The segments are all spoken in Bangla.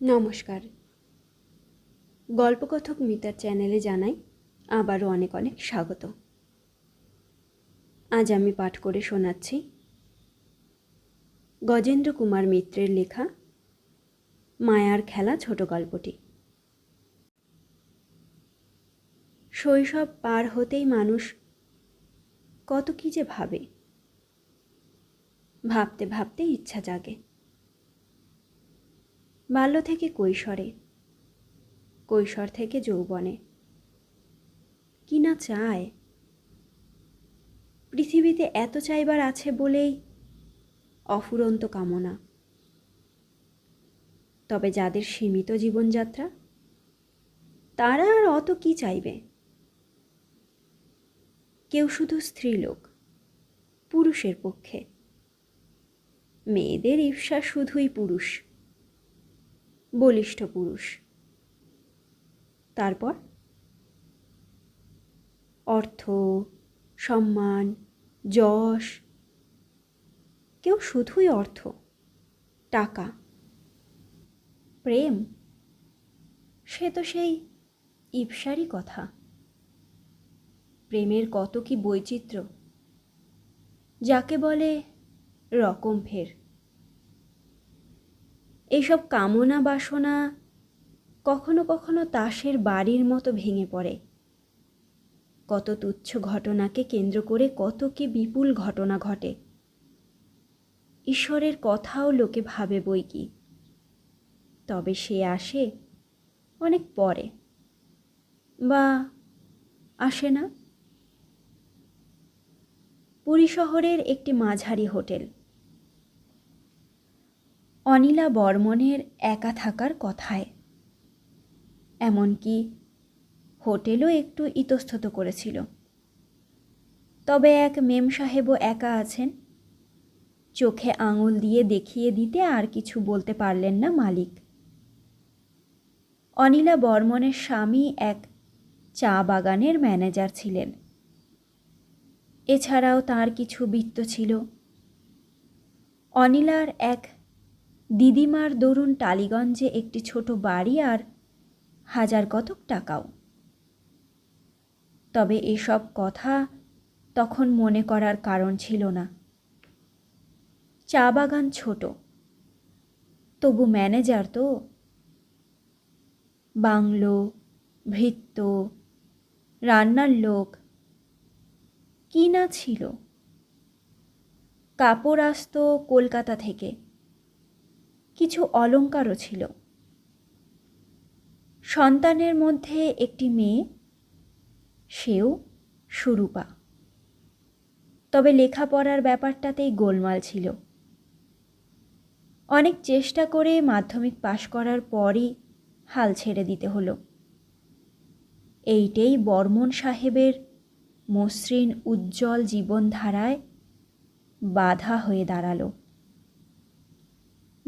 নমস্কার। গল্পকথক মিতার চ্যানেলে জানাই আবারও অনেক অনেক স্বাগত। আজ আমি পাঠ করে শোনাচ্ছি গজেন্দ্র কুমার মিত্রের লেখা মায়ার খেলা ছোট গল্পটি। শৈশব পার হতেই মানুষ কত কী যে ভাবে। ভাবতে ভাবতে ইচ্ছা জাগে। বাল্য থেকে কৈশোরে। কৈশোর থেকে যৌবনে। কি না চায়? পৃথিবীতে এত চাইবার আছে বলেই অফুরন্ত কামনা। তবে যাদের সীমিত জীবনযাত্রা, তারা আর অত কি চাইবে? কেউ শুধু স্ত্রীলোক পুরুষের পক্ষে। মেয়েদের ঈর্ষা শুধুই পুরুষ। বলিষ্ঠ পুরুষ। তারপর? অর্থ, সম্মান, যশ। কেউ শুধুই অর্থ, টাকা। প্রেম? সে তো সেই ইপসারই কথা। প্রেমের কত কি বৈচিত্র্য, যাকে বলে রকম ফের। এইসব কামনা বাসনা কখনো কখনো তাসের বাড়ির মতো ভেঙে পড়ে। কত তুচ্ছ ঘটনাকে কেন্দ্র করে কত কি বিপুল ঘটনা ঘটে। ঈশ্বরের কথাও লোকে ভাবে বই কি। তবে সে আসে অনেক পরে। বা আসে না? পুরী শহরের একটি মাঝারি হোটেল। অনিলা বর্মনের একা থাকার কথায়। এমনকি হোটেলও একটু ইতস্তত করেছিল। তবে এক মেম সাহেবও একা আছেন। চোখে আঙুল দিয়ে দেখিয়ে দিতে আর কিছু বলতে পারলেন না মালিক। অনিলা বর্মনের স্বামী এক চা বাগানের ম্যানেজার ছিলেন। এছাড়াও তার কিছু বৃত্ত ছিল। অনিলার এক দিদিমার দরুন টালিগঞ্জে একটি ছোট বাড়ি আর হাজার কতক টাকাও। তবে এসব কথা তখন মনে করার কারণ ছিল না। চা বাগান ছোট, তবু ম্যানেজার তো। বাংলো, ভৃত্য, রান্নার লোক, কি না ছিল? কাপড় আসতো কলকাতা থেকে। কিছু অলঙ্কারও ছিল। সন্তানের মধ্যে একটি মেয়ে, সেও সুরূপা। তবে লেখাপড়ার ব্যাপারটাতেই গোলমাল ছিল। অনেক চেষ্টা করে মাধ্যমিক পাশ করার পরই হাল ছেড়ে দিতে হলো। এইটেই বর্মন সাহেবের মসৃণ উজ্জ্বল জীবনধারায় বাধা হয়ে দাঁড়াল।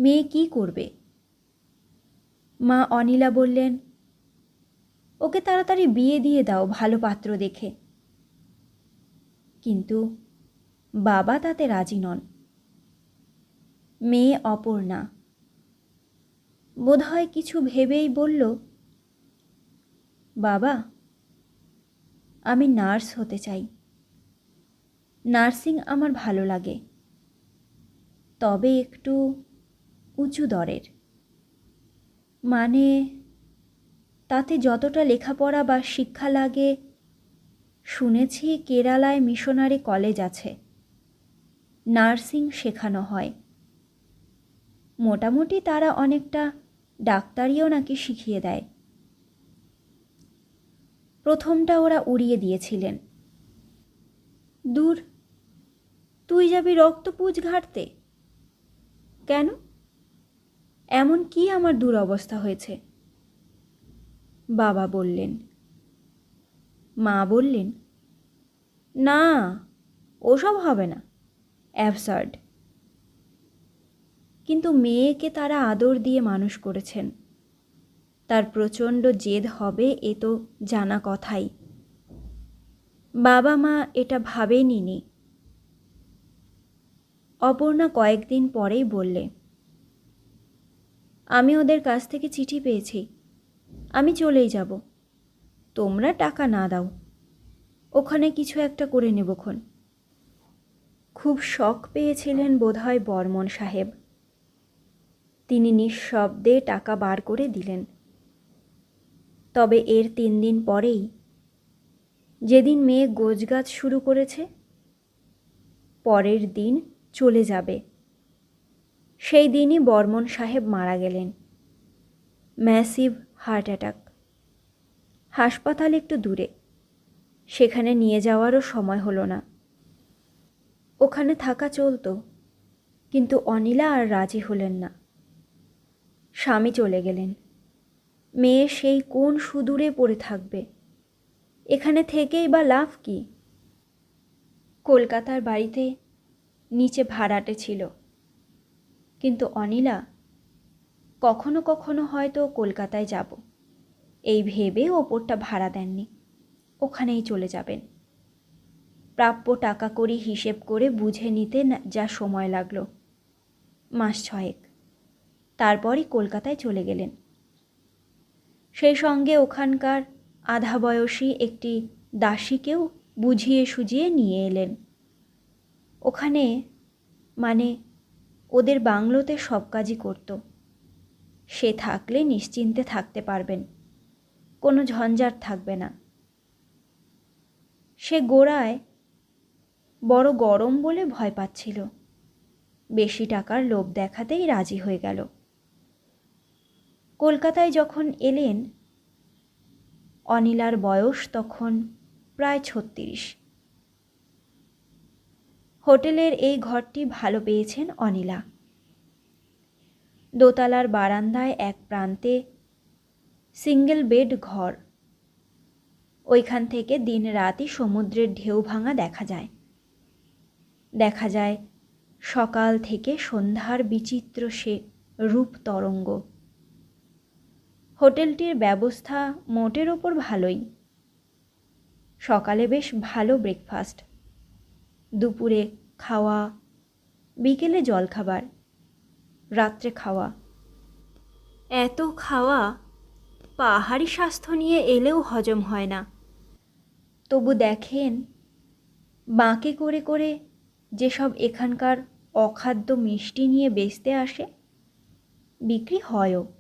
মেয়ে কি করবে? মা অনিলা বললেন, ওকে তাড়াতাড়ি বিয়ে দিয়ে দাও ভালো পাত্র দেখে। কিন্তু বাবা তাতে রাজি নন। মেয়ে অপর্ণা বোধহয় কিছু ভেবেই বলল, বাবা, আমি নার্স হতে চাই। নার্সিং আমার ভালো লাগে। তবে একটু উঁচু দরের। মানে তাতে যতটা লেখাপড়া বা শিক্ষা লাগে, শুনেছি কেরালায় মিশনারি কলেজ আছে। নার্সিং শেখানো হয়। মোটামুটি তারা অনেকটা ডাক্তারিও নাকি শিখিয়ে দেয়। প্রথমটা ওরা উড়িয়ে দিয়েছিলেন। দূর, তুই যাবি রক্তপুজ ঘাটতে? কেন? এমন কি আমার দুরবস্থা হয়েছে। বাবা বললেন, মা বললেন, না, ওসব হবে না, অ্যাবসার্ড। কিন্তু মেয়েকে তারা আদর দিয়ে মানুষ করেছেন। তার প্রচণ্ড জেদ হবে এ তো জানা কথাই। বাবা মা এটা ভাবেনি অপর্ণা কয়েকদিন পরেই বললে আমি ওদের কাছ থেকে চিঠি পেয়েছি। আমি চলেই যাব। তোমরা টাকা না দাও। ওখানে কিছু একটা করে নেবক্ষণ খুব শখ পেয়েছিলেন বোধহয় বর্মন সাহেব। তিনি নিঃশব্দে টাকা বার করে দিলেন। তবে এর তিন দিন পরেই, যেদিন মেয়ে গোজগাছ শুরু করেছে, পরের দিন চলে যাবে। সেই দিনই বর্মন সাহেব মারা গেলেন। Massive heart attack. হাসপাতাল একটু দূরে। সেখানে নিয়ে যাওয়ারও সময় হলো না। ওখানে থাকা চলতো, কিন্তু অনিলা আর রাজি হলেন না। স্বামী চলে গেলেন। মেয়ে সেই কোন সুদূরে পড়ে থাকবে? এখানে থেকেই বা লাভ কি? কলকাতার বাড়িতে নিচে ভাড়াটে ছিল। কিন্তু অনিলা, কখনো কখনো হয়তো কলকাতায় যাব। এই ভেবে ওপরটা ভাড়া দেননি, ওখানেই চলে যাবেন। প্রাপ্য টাকা করি হিসেব করে বুঝে নিতে যা সময় লাগল। মাস ছয়েক, তারপরই কলকাতায় চলে গেলেন। সেই সঙ্গে ওখানকার আধা বয়সী একটি দাসীকেও বুঝিয়ে সুঝিয়ে নিয়ে এলেন। ওখানে মানে ওদের বাংলোতে সব কাজই করত। সে থাকলে নিশ্চিন্তে থাকতে পারবেন। কোনো ঝঞ্ঝাট থাকবে না। সে গোড়ায় বড় গরম বলে ভয় পাচ্ছিল। বেশি টাকার লোভ দেখাতেই রাজি হয়ে গেল। কলকাতায় যখন এলেন, অনিলার বয়স তখন প্রায় ছত্রিশ। হোটেলের এই ঘরটি ভালো পেয়েছেন অনিলা। দোতলার বারান্দায় এক প্রান্তে সিঙ্গেল বেড ঘর। ওইখান থেকে দিন রাতই সমুদ্রের ঢেউ ভাঙা দেখা যায়। দেখা যায় সকাল থেকে সন্ধ্যার বিচিত্র সে রূপ তরঙ্গ। হোটেলটির ব্যবস্থা মোটের ওপর ভালোই। সকালে বেশ ভালো ব্রেকফাস্ট দুপুরে খাওয়া, বিকেলে জলখাবার, রাত্রে খাওয়া। এত খাওয়া, পাহাড়ি স্বাস্থ্য নিয়ে এলেও হজম হয় না। তবু দেখেন, বাঁকে করে করে যেসব এখানকার অখাদ্য মিষ্টি নিয়ে বেচতে আসে, বিক্রি হয়ও।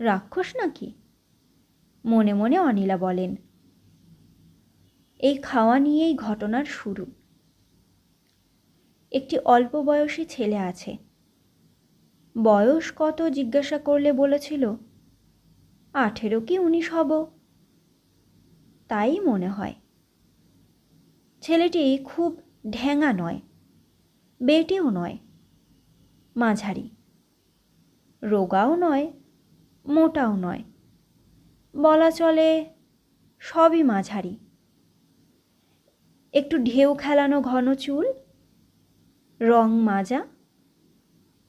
রাক্ষস নাকি? মনে মনে অনিলা বলেন, এই খাওয়া নিয়েই ঘটনার শুরু। একটি অল্প বয়সী ছেলে আছে। বয়স কত জিজ্ঞাসা করলে বলেছিল, আঠেরো কি উনিশ হব। তাই মনে হয়। ছেলেটি খুব ঢ্যাঙা নয়, বেটিও নয়, মাঝারি। রোগাও নয়, মোটাও নয়, বলা চলে সবই মাঝারি। একটু ঢেউ খেলানো ঘন চুল রং মাজা,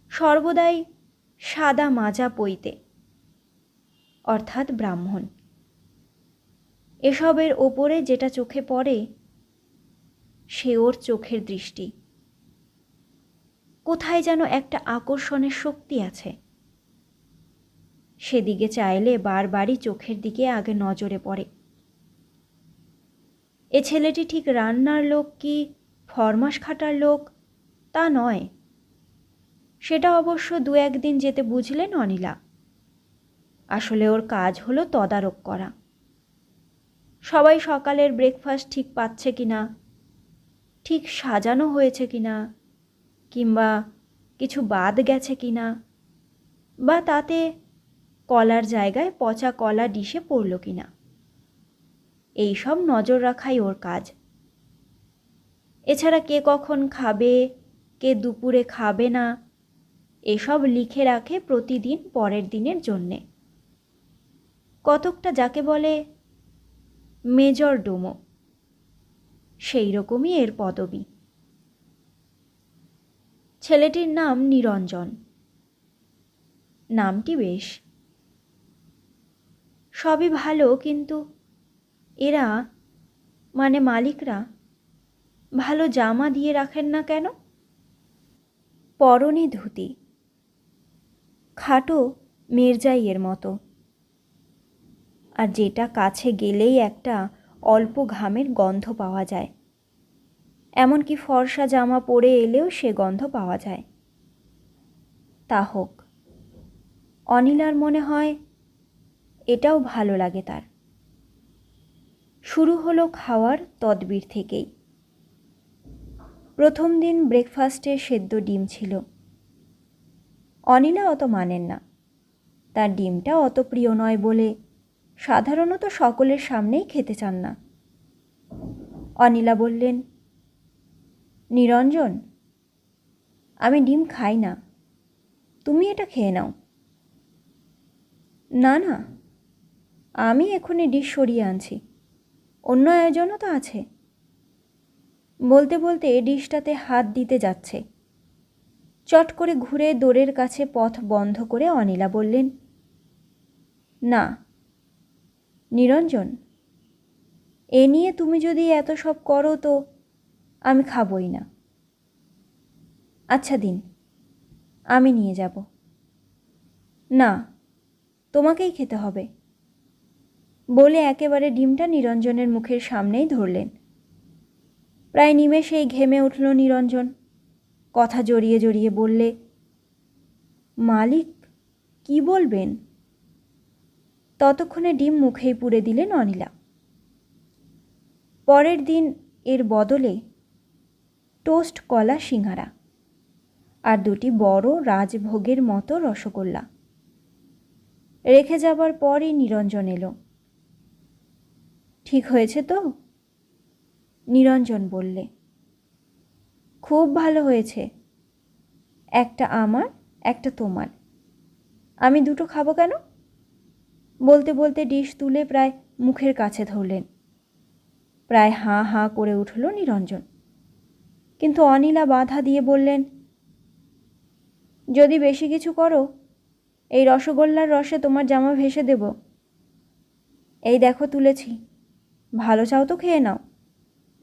সর্বদাই সাদা মাজা পইতে, অর্থাৎ ব্রাহ্মণ। এসবের ওপরে যেটা চোখে পড়ে, সে ওর চোখের দৃষ্টি। কোথায় যেন একটা আকর্ষণের শক্তি আছে। সেদিকে চাইলে বারবারই চোখের দিকে আগে নজরে পড়ে। এ ছেলেটি ঠিক রান্নার লোক কি ফরমাস খাটার লোক তা নয়। সেটা অবশ্য দু একদিন যেতে বুঝলেন অনিলা। আসলে ওর কাজ হলো তদারক করা। সবাই সকালের ব্রেকফাস্ট ঠিক পাচ্ছে কি না ঠিক সাজানো হয়েছে কি না কিংবা কিছু বাদ গেছে কি না বা তাতে কলার জায়গায় পচা কলা ডিশে পড়ল কি না এইসব নজর রাখাই ওর কাজ। এছাড়া কে কখন খাবে কে দুপুরে খাবে না, এসব লিখে রাখে প্রতিদিন পরের দিনের জন্যে। কতকটা যাকে বলে, মেজর ডোমো সেই রকমই এর পদবী। ছেলেটির নাম নিরঞ্জন। নামটি বেশ। সবই ভালো, কিন্তু এরা মানে মালিকরা, ভালো জামা দিয়ে রাখেন না কেন? পরনে ধুতি। খাটো মেরজাইয়ের মতো। আর যেটা কাছে গেলেই একটা অল্প ঘামের গন্ধ পাওয়া যায়। এমনকি ফর্সা জামা পরে এলেও সে গন্ধ পাওয়া যায়। তা হোক, অনিলার মনে হয় এটাও ভালো লাগে তার। শুরু হলো খাওয়ার তদবির থেকেই। প্রথম দিন ব্রেকফাস্টে সেদ্ধ ডিম ছিল। অনিলা অত মানেন না। তার ডিমটা অত প্রিয় নয় বলে সাধারণত সকলের সামনেই খেতে চান না। অনিলা বললেন, নিরঞ্জন, আমি ডিম খাই না। তুমি এটা খেয়ে নাও। না না, আমি এখনই ডিশ সরিয়ে আনছি। অন্য আয়োজনও তো আছে। বলতে বলতে ডিশটাতে হাত দিতে যাচ্ছে। চট করে ঘুরে দোরের কাছে পথ বন্ধ করে অনিলা বললেন, না, নিরঞ্জন, এ নিয়ে তুমি যদি এত সব করো তো আমি খাবই না। আচ্ছা দিন, আমি নিয়ে যাব। না, তোমাকেই খেতে হবে। বলে একেবারে ডিমটা নিরঞ্জনের মুখের সামনেই ধরলেন। প্রায় নিমেষেই ঘেমে উঠল নিরঞ্জন। কথা জড়িয়ে জড়িয়ে বললে, মালিক, কি বলবেন? ততক্ষণে ডিম মুখেই পুড়ে দিলেন অনিলা পরের দিন এর বদলে টোস্ট কলা সিঙ্গারা আর দুটি বড় রাজভোগের মতো রসগোল্লা। রেখে যাবার পরই নিরঞ্জন এলো। ঠিক হয়েছে তো? নিরঞ্জন বললে, খুব ভালো হয়েছে। একটা আমার, একটা তোমার। আমি দুটো খাব কেন? বলতে বলতে ডিশ তুলে প্রায় মুখের কাছে ধরলেন। প্রায় হাঁ হাঁ করে উঠল নিরঞ্জন। কিন্তু অনিলা বাধা দিয়ে বললেন, যদি বেশি কিছু করো, এই রসগোল্লার রসে তোমার জামা ভেসে দেব। এই দেখো তুলেছি। ভালো চাও তো খেয়ে নাও।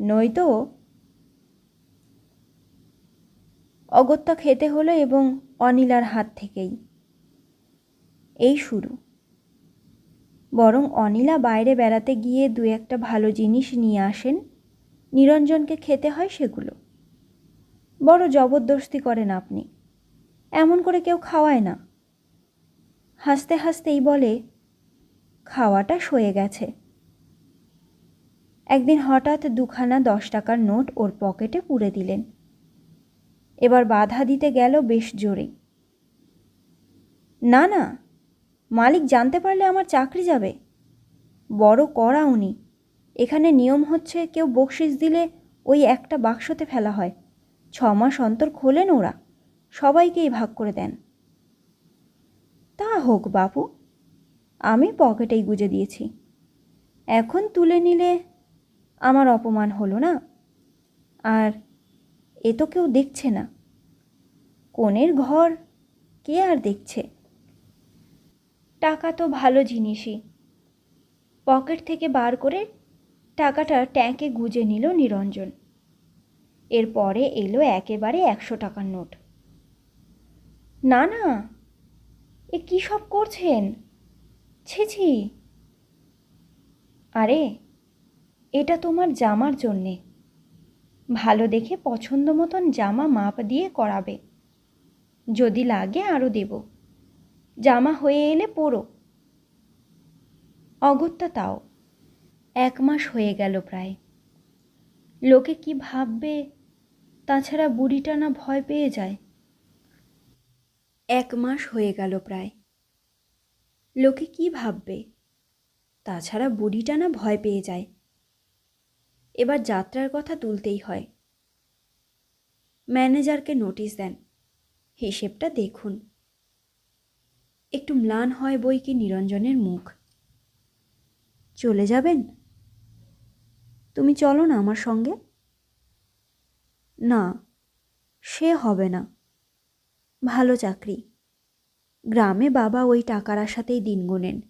নয়তো অগত্যা খেতে হলো এবং অনিলার হাত থেকেই। এই শুরু। বরং অনিলা বাইরে বেড়াতে গিয়ে দু একটা ভালো জিনিস নিয়ে আসেন, নিরঞ্জনকে খেতে হয় সেগুলো। বড় জবরদস্তি করেন আপনি, এমন করে কেউ খাওয়ায় না। হাসতে হাসতেই বলে, খাওয়াটা সয়ে গেছে। একদিন হঠাৎ দুখানা দশ টাকার নোট ওর পকেটে পুরে দিলেন। এবার বাধা দিতে গেল বেশ জোরে। না না, মালিক জানতে পারলে আমার চাকরি যাবে। বড় কড়া উনি। এখানে নিয়ম হচ্ছে কেউ বকশিস দিলে ওই একটা বাক্সতে ফেলা হয়। ছ মাস অন্তর খোলেন ওরা। সবাইকেই ভাগ করে দেন। তা হোক বাপু, আমি পকেটেই গুজে দিয়েছি। এখন তুলে নিলে আমার অপমান হলো না। আর এ তো কেউ দেখছে না। কনের ঘর কে আর দেখছে? টাকা তো ভালো জিনিসই। পকেট থেকে বার করে টাকাটা ট্যাঙ্কে গুজে নিল নিরঞ্জন। এরপরে এলো একেবারে একশো টাকার নোট। না না, এ কী সব করছেন? ছি ছি। আরে এটা তোমার জামার জন্যে। ভালো দেখে পছন্দ মতন জামা মাপ দিয়ে করাবে। যদি লাগে আরও দেব। জামা হয়ে এলে পরো। অগত্যা তাও। এক মাস হয়ে গেল প্রায়। লোকে কি ভাববে? তাছাড়া বুড়িটা না ভয় পেয়ে যায়। এক মাস হয়ে গেল প্রায়। লোকে কি ভাববে? তাছাড়া বুড়িটা না ভয় পেয়ে যায়। এবার যাত্রার কথা তুলতেই হয়। ম্যানেজারকে নোটিশ দেন। হিসেবটা দেখুন। একটু ম্লান হয় বই কি নিরঞ্জনের মুখ। চলে যাবেন? তুমি চলো না আমার সঙ্গে? না, সে হবে না। ভালো চাকরি। গ্রামে বাবা ওই টাকার আশাতেই দিন গোনেন।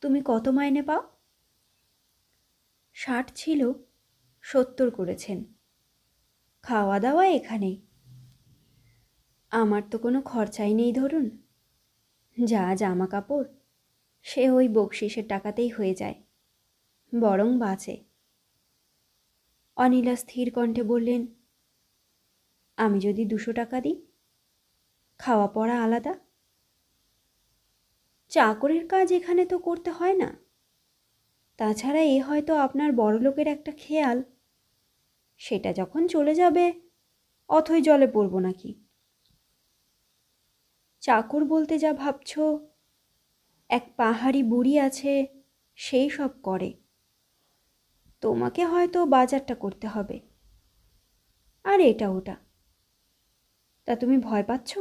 তুমি কত মাইনে পাও? ষাট ছিল, সত্তর করেছেন। খাওয়া দাওয়া এখানেই আমার তো কোনো খরচাই নেই ধরুন। যা জামা কাপড় সে ওই বকশিসের টাকাতেই হয়ে যায়। বরং বাঁচে। অনিলা স্থির কণ্ঠে বললেন, আমি যদি দুশো টাকা দিই খাওয়া পড়া আলাদা? চাকরের কাজ এখানে তো করতে হয় না। তাছাড়া এ হয়তো আপনার বড়লোকের একটা খেয়াল। সেটা যখন চলে যাবে, অথই জলে পড়ব নাকি? চাকর বলতে যা ভাবছ, এক পাহাড়ি বুড়ি আছে, সেই সব করে। তোমাকে হয়তো বাজারটা করতে হবে। আর এটা ওটা। তা তুমি ভয় পাচ্ছ?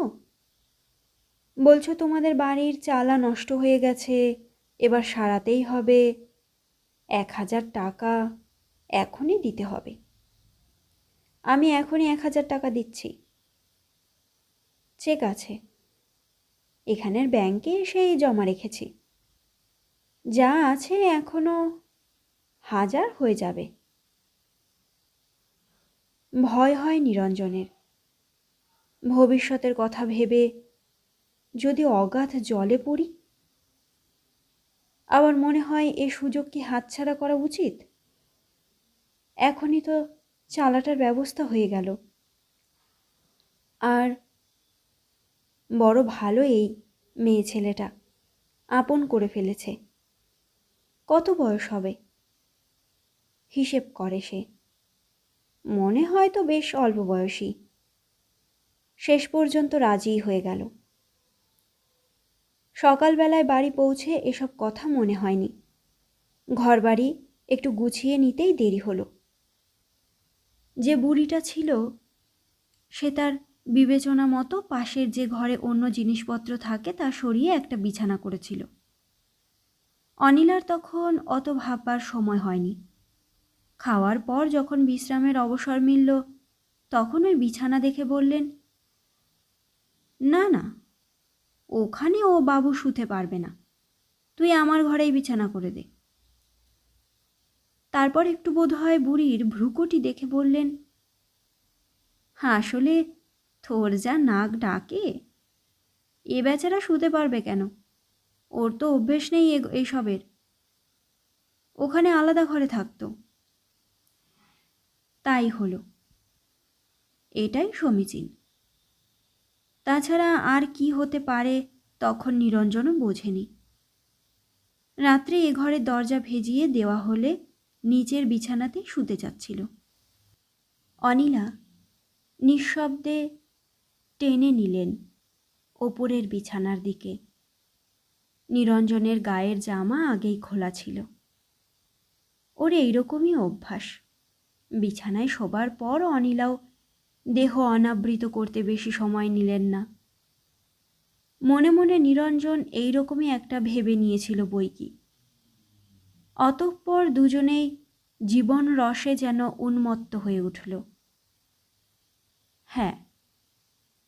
বলছো তোমাদের বাড়ির চালা নষ্ট হয়ে গেছে, এবার সারাতেই হবে এক হাজার টাকা এখনই দিতে হবে। আমি এখনই এক হাজার টাকা দিচ্ছি। চেক আছে। এখানের ব্যাংকে সেই জমা রেখেছি। যা আছে এখনও হাজার হয়ে যাবে। ভয় হয় নিরঞ্জনের। ভবিষ্যতের কথা ভেবে যদি অগাধ জলে পড়ি আবার মনে হয় এ সুযোগ কি হাতছাড়া করা উচিত? এখনই তো চালাটার ব্যবস্থা হয়ে গেল। আর বড় ভালো এই মেয়ে ছেলেটা আপন করে ফেলেছে। কত বয়স হবে? হিসেব করে সে। মনে হয় তো বেশ অল্প বয়সী। শেষ পর্যন্ত রাজিই হয়ে গেল। সকালবেলায় বাড়ি পৌঁছে এসব কথা মনে হয়নি। ঘরবাড়ি একটু গুছিয়ে নিতেই দেরি হলো। যে বুড়িটা ছিল, সে তার বিবেচনা মতো পাশের যে ঘরে অন্য জিনিসপত্র থাকে তা সরিয়ে একটা বিছানা করেছিল। অনিলার তখন অত ভাববার সময় হয়নি। খাওয়ার পর যখন বিশ্রামের অবসর মিলল, তখন ওই বিছানা দেখে বললেন, না না ওখানে ও বাবু শুতে পারবে না। তুই আমার ঘরেই বিছানা করে দে। তারপর একটু বোধ হয় বুড়ির ভ্রুকটি দেখে বললেন হ্যাঁ আসলে তোর যা নাক ডাকে, এ বেচারা শুতে পারবে কেন? ওর তো অভ্যেস নেই এইসবের ওখানে আলাদা ঘরে থাকতো। তাই হলো। এটাই সমীচীন। তাছাড়া আর কি হতে পারে তখন নিরঞ্জনও বোঝেনি। রাত্রে এ ঘরের দরজা ভেজিয়ে দেওয়া হলে নিচের বিছানাতে শুতে যাচ্ছিল অনিলা নিঃশব্দে টেনে নিলেন ওপরের বিছানার দিকে। নিরঞ্জনের গায়ের জামা আগেই খোলা ছিল। ওর এইরকমই অভ্যাস। বিছানায় শোবার পর অনিলাও দেহ অনাবৃত করতে বেশি সময় নিলেন না। মনে মনে নিরঞ্জন এইরকমই একটা ভেবে নিয়েছিল বই কি অতঃপর দুজনেই জীবন রসে যেন উন্মত্ত হয়ে উঠল। হ্যাঁ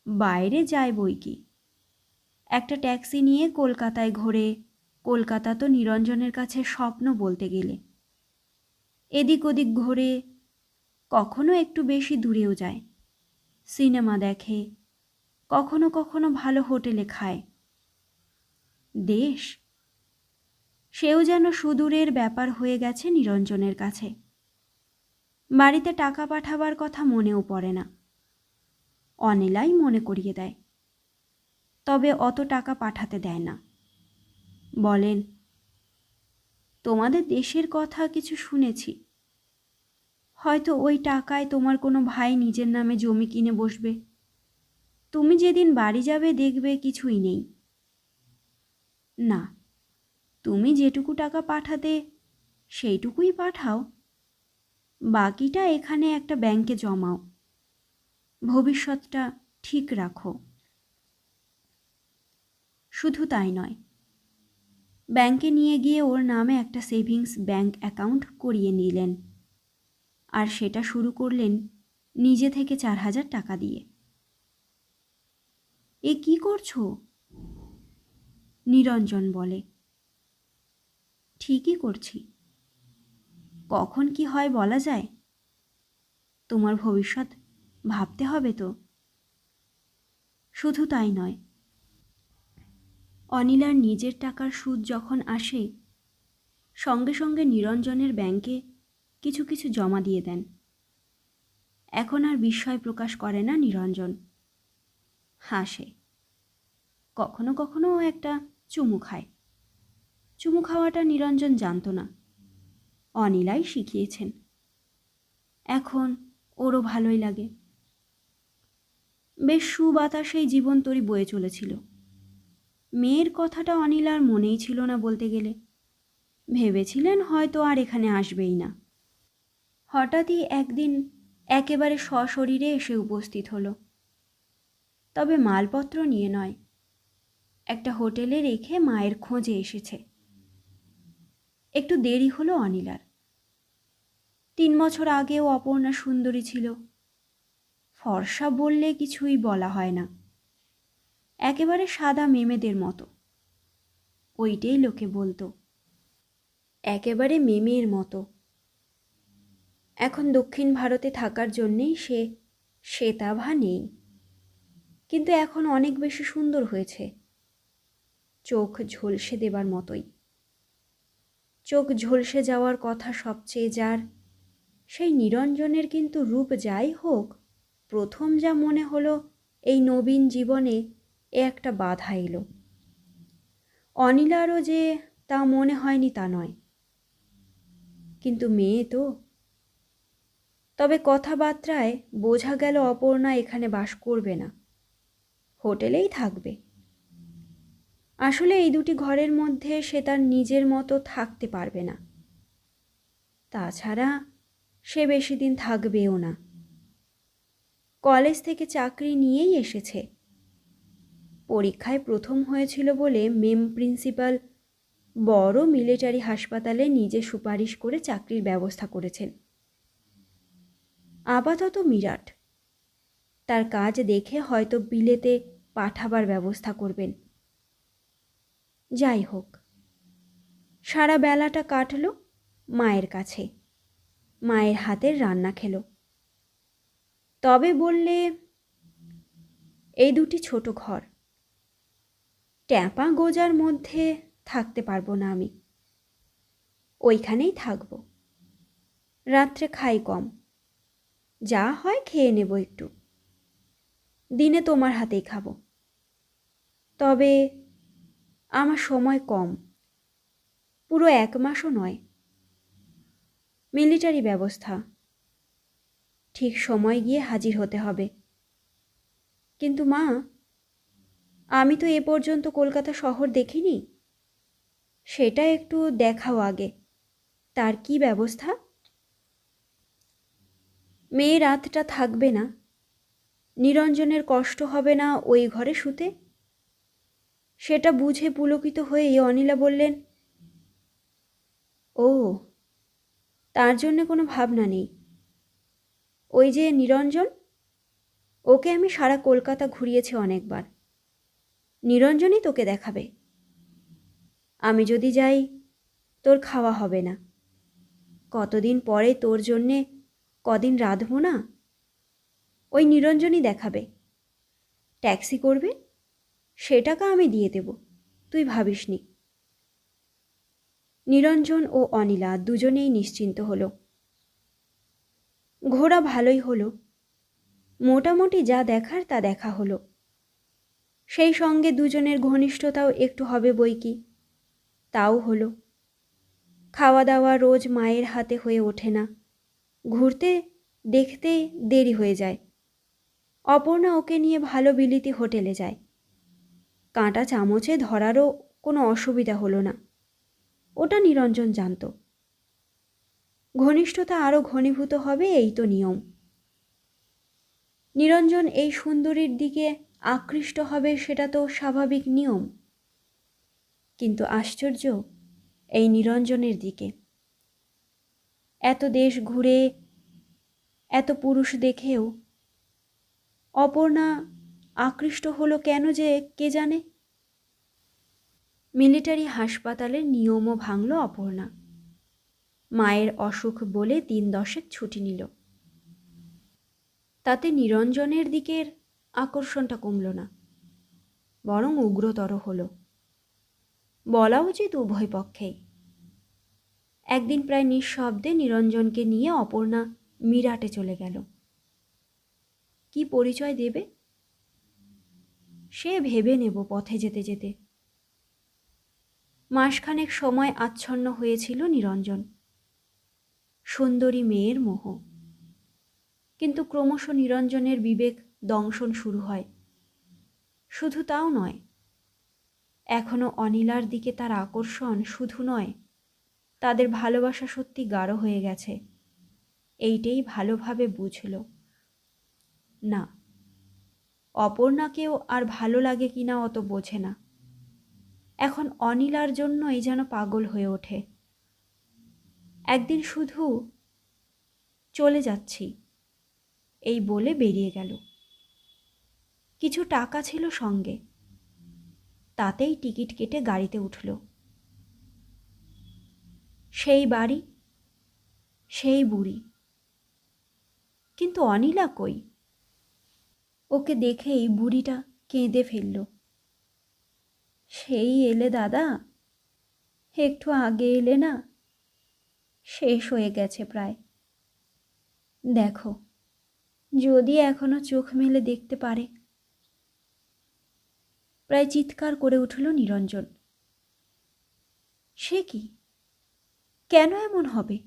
বাইরে যায় বই কি একটা ট্যাক্সি নিয়ে কলকাতায় ঘোরে কলকাতা তো নিরঞ্জনের কাছে স্বপ্ন বলতে গেলে। এদিক ওদিক ঘোরে কখনো একটু বেশি দূরেও যায়। সিনেমা দেখে, কখনো কখনো ভালো হোটেলে খায়। দেশ? সেও যেন সুদূরের ব্যাপার হয়ে গেছে নিরঞ্জনের কাছে। বাড়িতে টাকা পাঠাবার কথা মনেও পড়ে না। অনিলাই মনে করিয়ে দেয়, তবে অত টাকা পাঠাতে দেয় না। বলেন, তোমাদের দেশের কথা কিছু শুনেছি। হয়তো ওই টাকায় তোমার কোনো ভাই নিজের নামে জমি কিনে বসবে। তুমি যেদিন বাড়ি যাবে দেখবে কিছুই নেই। না, তুমি যেটুকু টাকা পাঠাতে সেইটুকুই পাঠাও। বাকিটা এখানে একটা ব্যাংকে জমাও। ভবিষ্যৎটা ঠিক রাখো। শুধু তাই নয়, ব্যাংকে নিয়ে গিয়ে ওর নামে একটা সেভিংস ব্যাংক অ্যাকাউন্ট করিয়ে নিলেন। আর সেটা শুরু করলেন নিজে থেকে চার হাজার টাকা দিয়ে। এ কি করছ? নিরঞ্জন বলে। ঠিকই করছি। কখন কি হয় বলা যায়? তোমার ভবিষ্যৎ ভাবতে হবে তো? শুধু তাই নয়। অনিলার নিজের টাকার সুদ যখন আসে, সঙ্গে সঙ্গে নিরঞ্জনের ব্যাংকে কিছু কিছু জমা দিয়ে দেন। এখন আর বিস্ময় প্রকাশ করে না নিরঞ্জন। হাসে। কখনো কখনো একটা চুমু খায়। চুমু খাওয়াটা নিরঞ্জন জানত না। অনিলাই শিখিয়েছেন। এখন ওরও ভালোই লাগে। বেশ সুবাতাসেই জীবন তরি বয়ে চলেছিল। মেয়ের কথাটা অনিলার মনেই ছিল না বলতে গেলে। ভেবেছিলেন হয়তো আর এখানে আসবেই না। হঠাৎই একদিন একেবারে সশরীরে এসে উপস্থিত হলো। তবে মালপত্র নিয়ে নয়, একটা হোটেলে রেখে মায়ের খোঁজে এসেছে। একটু দেরি হলো অনিলার। তিন বছর আগেও অপর্ণা সুন্দরী ছিল। ফর্সা বললে কিছুই বলা হয় না। একেবারে সাদা মেমেদের মতো। ওইটাই লোকে বলতো। একেবারে মেমের মতো। এখন দক্ষিণ ভারতে থাকার জন্যেই সে, শ্বেতাভা নেই। কিন্তু এখন অনেক বেশি সুন্দর হয়েছে। চোখ ঝলসে দেবার মতোই। চোখ ঝলসে যাওয়ার কথা সবচেয়ে যার, সেই নিরঞ্জনের কিন্তু রূপ যাই হোক, প্রথম যা মনে হলো, এই নবীন জীবনে এ একটা বাধা এলো। অনিলারও যে তা মনে হয়নি তা নয়। কিন্তু মেয়ে তো তবে কথাবার্তায় বোঝা গেল অপর্ণা এখানে বাস করবে না। হোটেলেই থাকবে। আসলে এই দুটি ঘরের মধ্যে সে তার নিজের মতো থাকতে পারবে না। তাছাড়া সে বেশি দিন থাকবেও না। কলেজ থেকে চাকরি নিয়েই এসেছে। পরীক্ষায় প্রথম হয়েছিল বলে মেম প্রিন্সিপাল বড় মিলিটারি হাসপাতালে নিজে সুপারিশ করে চাকরির ব্যবস্থা করেছেন। আপাতত মিরাট। তার কাজ দেখে হয়তো বিলেতে পাঠাবার ব্যবস্থা করবেন। যাই হোক, সারা বেলাটা কাটল মায়ের কাছে। মায়ের হাতের রান্না খেলো। তবে বললে, এই দুটি ছোট ঘর, ট্যাপা গোজার মধ্যে থাকতে পারব না আমি। ওইখানেই থাকব। রাত্রে খাই কম। যা হয় খেয়ে নেব একটু। দিনে তোমার হাতেই খাব। তবে আমার সময় কম। পুরো এক মাসও নয়। মিলিটারি ব্যবস্থা। ঠিক সময় গিয়ে হাজির হতে হবে। কিন্তু মা, আমি তো এ পর্যন্ত কলকাতা শহর দেখিনি। সেটা একটু দেখাও আগে। তার কি ব্যবস্থা? মেয়ে রাতটা থাকবে না। নিরঞ্জনের কষ্ট হবে না ওই ঘরে শুতে? সেটা বুঝে পুলকিত হয়ে অনিলা বললেন, ও, তার জন্য কোনো ভাবনা নেই। ওই যে নিরঞ্জন, ওকে আমি সারা কলকাতা ঘুরিয়েছি অনেকবার। নিরঞ্জনই তোকে দেখাবে। আমি যদি যাই, তোর খাওয়া হবে না। কতদিন পরে তোর জন্যে কদিন রাঁধব না? ওই নিরঞ্জনই দেখাবে। ট্যাক্সি করবে? সে টাকা আমি দিয়ে দেব, তুই ভাবিসনি। নিরঞ্জন ও অনিলা দুজনেই নিশ্চিন্ত হলো। ঘোরা ভালোই হলো। মোটামুটি যা দেখার তা দেখা হলো। সেই সঙ্গে দুজনের ঘনিষ্ঠতাও একটু হবে বই কি। তাও হলো। খাওয়া দাওয়া রোজ মায়ের হাতে হয়ে ওঠে না। ঘুরতে, দেখতে দেরি হয়ে যায়। অপর্ণা ওকে নিয়ে ভালো বিলিতি হোটেলে যায়। কাঁটা চামচে ধরারও কোনো অসুবিধা হলো না। ওটা নিরঞ্জন জানত। ঘনিষ্ঠতা আরও ঘনীভূত হবে এই তো নিয়ম। নিরঞ্জন এই সুন্দরীর দিকে আকৃষ্ট হবে সেটা তো স্বাভাবিক নিয়ম। কিন্তু আশ্চর্য এই নিরঞ্জনের দিকে। এত দেশ ঘুরে, এত পুরুষ দেখেও। অপর্ণা আকৃষ্ট হলো কেন যে, কে জানে? মিলিটারি হাসপাতালের নিয়মও ভাঙল অপর্ণা। মায়ের অসুখ বলে দিন দশেক ছুটি নিল। তাতে নিরঞ্জনের দিকের আকর্ষণটা কমল না, বরং উগ্রতর হলো। বলা উচিত উভয় পক্ষেই। একদিন প্রায় নিঃশব্দে নিরঞ্জনকে নিয়ে অপর্ণা মিরাটে চলে গেল। কি পরিচয় দেবে? সে ভেবে নেব পথে যেতে যেতে। মাসখানেক সময় আচ্ছন্ন হয়েছিল নিরঞ্জন। সুন্দরী মেয়ের মোহ। কিন্তু ক্রমশ নিরঞ্জনের বিবেক দংশন শুরু হয়। শুধু তাও নয় এখনও অনিলার দিকে তার আকর্ষণ শুধু নয় তাদের ভালোবাসা সত্যি গাঢ় হয়ে গেছে। এইটেই ভালোভাবে বুঝল। না, অপর্ণাকেও আর ভালো লাগে কিনা অত বোঝে না। এখন অনিলার জন্যই যেন পাগল হয়ে ওঠে। একদিন শুধু চলে যাচ্ছি, এই বলে বেরিয়ে গেল। কিছু টাকা ছিল সঙ্গে, তাতেই টিকিট কেটে গাড়িতে উঠল। সেই বাড়ি, সেই বুড়ি। কিন্তু অনিলা কই? ওকে দেখেই বুড়িটা কেঁদে ফেলল। সেই এলে দাদা, একটু আগে এলে না? শেষ হয়ে গেছে প্রায়। দেখো, যদি এখনও চোখ মেলে দেখতে পারে। প্রায় চিৎকার করে উঠল নিরঞ্জন। সে কি? কেন এমন হবে?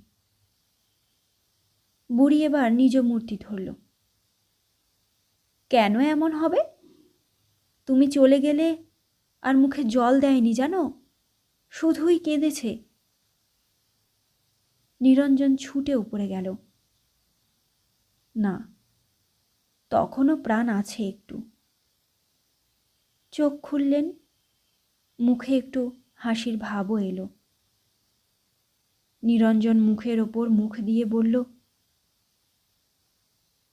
বুড়ি এবার নিজ মূর্তি ধরল। কেন এমন হবে? তুমি চলে গেলে আর মুখে জল দেয়নি জানো? শুধুই কেঁদেছে। নিরঞ্জন ছুটে উপরে গেল। না, তখনও প্রাণ আছে একটু। চোখ খুললেন, মুখে একটু হাসির ভাবও এলো। নিরঞ্জন মুখের ওপর মুখ দিয়ে বলল,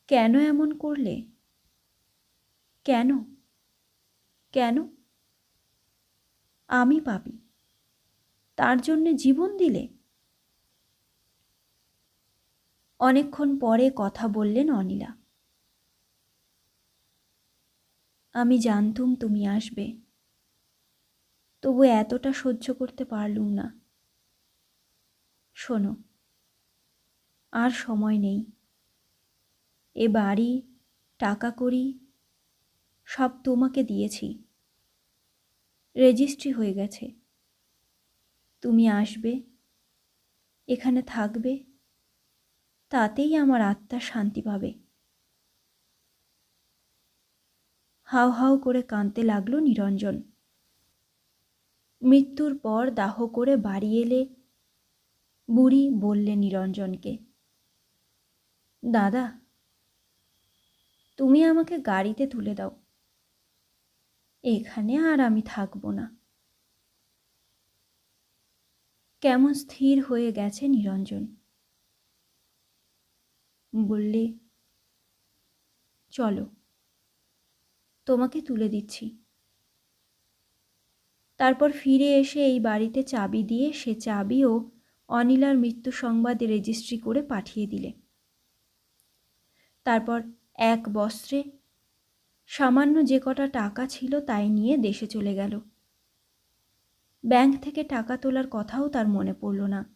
কেন এমন করলে? কেন? কেন? আমি পাবি তার জন্যে জীবন দিলে? অনেকক্ষণ পরে কথা বললেন অনিলা। আমি জানতুম তুমি আসবে। তবু এতটা সহ্য করতে পারলুম না। শোনো, আর সময় নেই। এ বাড়ি, টাকা করি সব তোমাকে দিয়েছি। রেজিস্ট্রি হয়ে গেছে। তুমি আসবে, এখানে থাকবে, তাতেই আমার আত্মা শান্তি পাবে। হাউ হাউ করে কাঁদতে লাগল নিরঞ্জন। মৃত্যুর পর দাহ করে বাড়ি এলে বুড়ি বললে নিরঞ্জনকে, দাদা, তুমি আমাকে গাড়িতে তুলে দাও। এখানে আর আমি থাকব না। কেমন স্থির হয়ে গেছে নিরঞ্জন। বললে, চলো, তোমাকে তুলে দিচ্ছি। তারপর ফিরে এসে এই বাড়িতে চাবি দিয়ে সে চাবিও অনিলার মৃত্যু সংবাদ রেজিস্ট্রি করে পাঠিয়ে দিলে। তারপর এক বস্ত্রে সামান্য যে কটা টাকা ছিল তাই নিয়ে দেশে চলে গেল। ব্যাংক থেকে টাকা তোলার কথাও তার মনে পড়ল না।